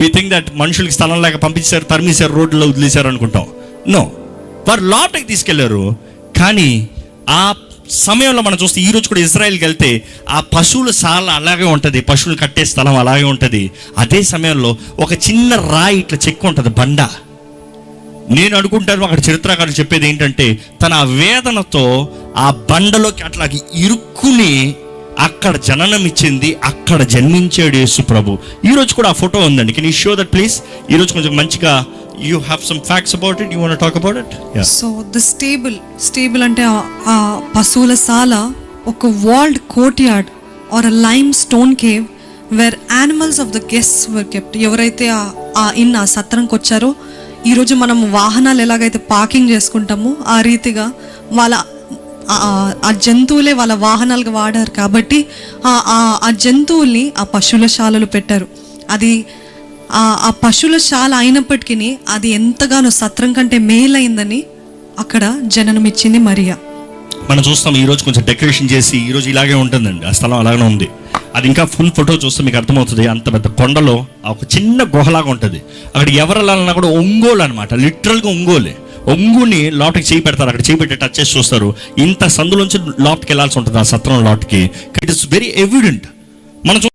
We think that మనుషులకి స్థలం లేక పంపించారు తరిమేశారు రోడ్లో వదిలేశారు అనుకుంటాం. నో వారు లోపలికి తీసుకెళ్ళారు కానీ ఆ సమయంలో మనం చూస్తే ఈరోజు కూడా ఇజ్రాయెల్కి వెళ్తే ఆ పశువుల సాల అలాగే ఉంటుంది పశువులు కట్టే స్థలం అలాగే ఉంటుంది. అదే సమయంలో ఒక చిన్న రాయి ఇట్లా చెక్కు ఉంటుంది బండ. నేను అనుకుంటాను అక్కడ చరిత్రకారులు చెప్పేది ఏంటంటే తన వేదనతో ఆ బండలోకి అట్లా ఇరుక్కుని అక్కడ జననం ఇచ్చింది అక్కడ జన్మించాడు యేసు ప్రభు. ఈరోజు కూడా ఆ ఫోటో ఉందండి. Can you show that please ఈరోజు కొంచెం మంచిగా you have some facts about it you want talk about it so the stable stable అంటే ఆ- పశువుల సాల ఒక walled courtyard or a limestone cave where animals of the guest were kept ఎవరైతే ఆ ఇన్ ఆ సత్రంకి వచ్చారో ఈరోజు మనం వాహనాలు ఎలాగైతే పార్కింగ్ చేసుకుంటామో ఆ రీతిగా వాళ్ళ ఆ- జంతువులే వాళ్ళ వాహనాలుగా వాడారు కాబట్టి ఆ- ఆ- ఆ జంతువుల్ని ఆ పశువుల శాలలు పెట్టారు. అది ఆ పశువుల శాల అయినప్పటికీ అది ఎంతగానో సత్రం కంటే మేలైందని అక్కడ జననం ఇచ్చింది మరియా. మనం చూస్తాం ఈ రోజు కొంచెం డెకరేషన్ చేసి ఈ రోజు ఇలాగే ఉంటుందండి. ఆ స్థలం అలాగే ఉంది. అది ఇంకా ఫుల్ ఫోటో చూస్తే మీకు అర్థమవుతుంది అంత పెద్ద కొండలో ఆ ఒక చిన్న గుహలాగా ఉంటుంది. అక్కడ ఎవరు వెళ్ళాలన్నా కూడా ఒంగోలు అనమాట లిటరల్గా ఒంగోలే. ఒంగుని లోపలికి చేయి పెడతారు అక్కడ చేయి పెట్టి టచ్ చేసి చూస్తారు. ఇంత సందులోంచి లోపలికి వెళ్ళాల్సి ఉంటుంది ఆ సత్రం లోపలికి ఇట్ ఇస్ వెరీ ఎవిడెంట్ మనం